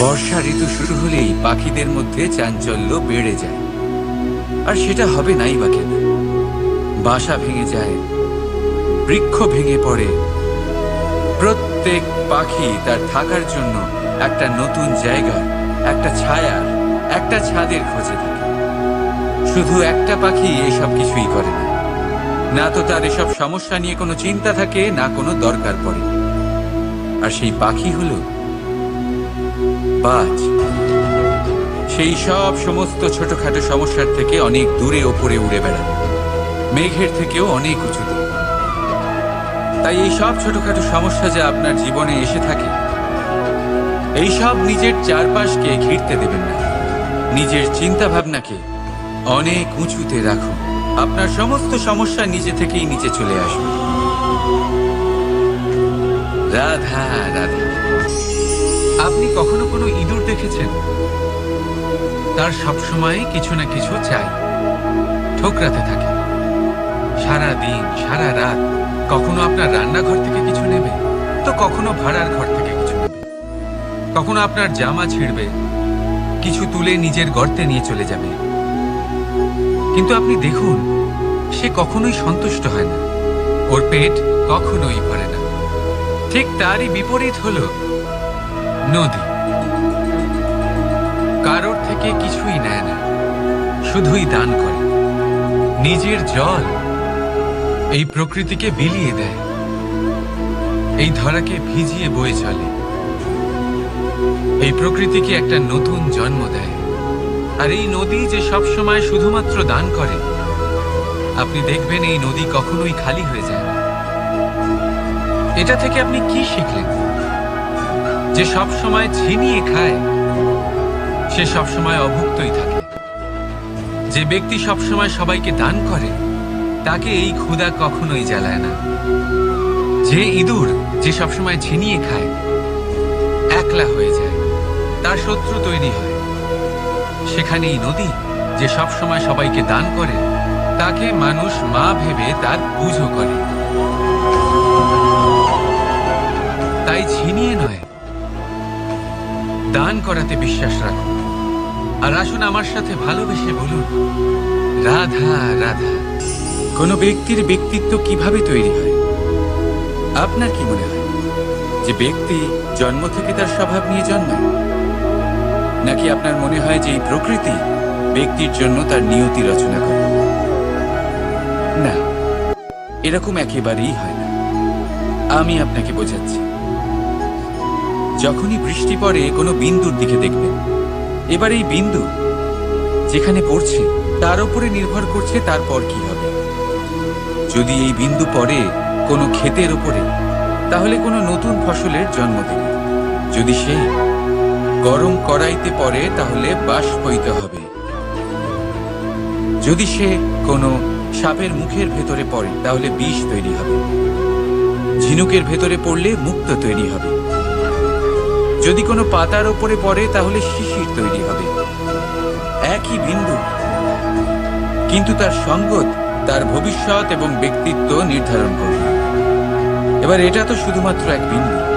বর্ষা ঋতু শুরু হলেই পাখিদের মধ্যে চাঞ্চল্য বেড়ে যায়। আর সেটা হবে নাই বা কেন? বাসা ভেঙে যায়, বৃক্ষ ভেঙে পড়ে। প্রত্যেক পাখি তার থাকার জন্য একটা নতুন জায়গা, একটা ছায়ার একটা ছাদের খোঁজে থাকে। শুধু একটা পাখি এসব কিছুই করে না। না তো তার এসব সমস্যা নিয়ে কোনো চিন্তা থাকে, না কোনো দরকার পড়ে। আর সেই পাখি হলো বাজ। সেই সব সমস্ত ছোটখাটো সমস্যার থেকে অনেক দূরে ওপরে উড়ে বেড়ায় মেঘের থেকেও অনেক উঁচুতে তাই এই সব ছোটখাটো সমস্যা যা আপনার জীবনে এসে থাকে, এই সব নিজের চারপাশকে ঘিরতে দেবেন না। নিজের চিন্তা ভাবনাকে অনেক উঁচুতে রাখুন। আপনার সমস্ত সমস্যা নিজে থেকেই নিচে চলে আসবে। রাধা রাধা। আপনি কখনো কোনো ইঁদুর দেখেছেন? তার সবসময় কিছু না কিছু চাই। ঠোকরাতে থাকে। সারা দিন সারা রাত কখনো আপনার রান্নাঘর থেকে কিছু নেবে? তো কখনো ভাড়ার ঘর থেকে কিছু নেবে? কখনো আপনার জামা ছিঁড়বে? কিছু তুলে নিজের গর্তে নিয়ে চলে যাবে? কিন্তু আপনি দেখুন, সে কখনোই সন্তুষ্ট হয় না। ওর পেট কখনোই ভরে না। ঠিক তারই বিপরীত হল নদী। কারোর থেকে কিছুই নেয় না, শুধুই দান করে। নিজের জল এই প্রকৃতিকে বিলিয়ে দেয়। এই ধরাকে ভিজিয়ে বয়ে চলে। এই প্রকৃতিকে একটা নতুন জন্ম দেয়। আর এই নদী যে সব সময় শুধুমাত্র দান করে, আপনি দেখবেন এই নদী কখনোই খালি হয়ে যায় এটা থেকে আপনি কি শিখলেন? যে সব সময় ছিনিয়ে খায়, সে সব সময় অভুক্তই থাকে। যে ব্যক্তি সব সময় সবাইকে দান করে, তাকে এই ক্ষুধা কখনোই জ্বালায় না। যে ইঁদুর যে সবসময় ছিনিয়ে খায়, একলা হয়ে যায়, তার শত্রু তৈরি হয়। সেখানে এই নদী যে সব সময় সবাইকে দান করে, তাকে মানুষ মা ভেবে তার পুজো করে। তাই ছিনিয়ে নয় দান করাতে বিশ্বাস রাখুন। আর আসুন আমার সাথে ভালোবেসে বলুন, রাধা রাধা, কোনো ব্যক্তির ব্যক্তিত্ব কীভাবে তৈরি হয়? আপনার কি মনে হয় যে ব্যক্তি জন্ম থেকে তার স্বভাব নিয়ে জন্মায় নাকি আপনার মনে হয় যে এই প্রকৃতি ব্যক্তির জন্য তার নিয়তি রচনা করে? না, এরকম একেবারেই হয় না। আমি আপনাকে বোঝাচ্ছি। যখনই বৃষ্টি পড়ে, কোনো বিন্দুর দিকে দেখবে। এবার এই বিন্দু যেখানে পড়ছে, তার উপরে নির্ভর করছে তারপর কি হবে। যদি এই বিন্দু পড়ে কোনো ক্ষেতের উপরে, তাহলে কোনো নতুন ফসলের জন্ম দেবে। যদি সে গরম কড়াইতে পড়ে, তাহলে বাষ্পইতে হবে। যদি সে কোনো সাপের মুখের ভেতরে পড়ে, তাহলে বিষ তৈরি হবে। ঝিনুকের ভেতরে পড়লে মুক্ত তৈরি হবে। যদি কোনো পাতার ওপরে পড়ে, তাহলে শিশির তৈরি হবে। একই বিন্দু। কিন্তু তার সঙ্গত, তার ভবিষ্যৎ এবং ব্যক্তিত্ব নির্ধারণ করবে। এবার এটা তো শুধুমাত্র এক বিন্দু।